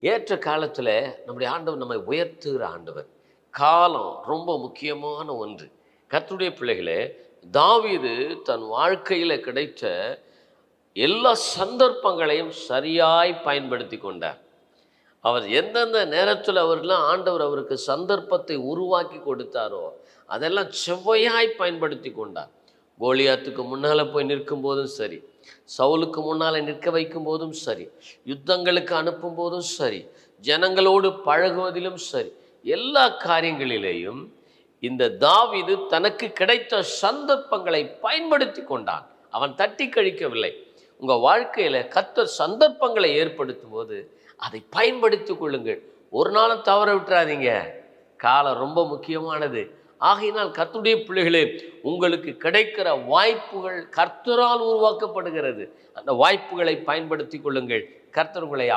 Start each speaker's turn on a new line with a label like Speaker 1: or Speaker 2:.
Speaker 1: ஏற்ற காலத்தில் நம்முடைய ஆண்டவர் நம்மை உயர்த்துகிற ஆண்டவர். காலம் ரொம்ப முக்கியமான ஒன்று. கத்துடைய பிள்ளைகளே தாவீது தன் வாழ்க்கையில் கிடைத்த எல்லா சந்தர்ப்பங்களையும் சரியாய் பயன்படுத்தி கொண்டார். அவர் எந்தெந்த நேரத்தில் அவர்லாம் ஆண்டவர் அவருக்கு சந்தர்ப்பத்தை உருவாக்கி கொடுத்தாரோ அதெல்லாம் செவ்வையாய் பயன்படுத்தி கொண்டார். கோலியாத்துக்கு முன்னால் போய் நிற்கும் போதும் சரி சவுலுக்கு முன்னால் நிற்க வைக்கும் போதும் சரி யுத்தங்களுக்கு அனுப்பும் போதும் சரி ஜனங்களோடு பழகுவதிலும் சரி எல்லா காரியங்களிலேயும் இந்த தாவிது தனக்கு கிடைத்த சந்தர்ப்பங்களை பயன்படுத்தி கொண்டான். அவன் தட்டி கழிக்கவில்லை. உங்கள் வாழ்க்கையில் கத்தர் சந்தர்ப்பங்களை ஏற்படுத்தும் போது அதை பயன்படுத்தி கொள்ளுங்கள். ஒரு நாளும் தவற விட்டுறாதீங்க. காலம் ரொம்ப முக்கியமானது. ஆகையினால் கர்த்துடைய பிள்ளைகளே உங்களுக்கு கிடைக்கிற வாய்ப்புகள் கர்த்தரால் உருவாக்கப்படுகிறது. அந்த வாய்ப்புகளை பயன்படுத்தி கொள்ளுங்கள். கர்த்தர் உங்களை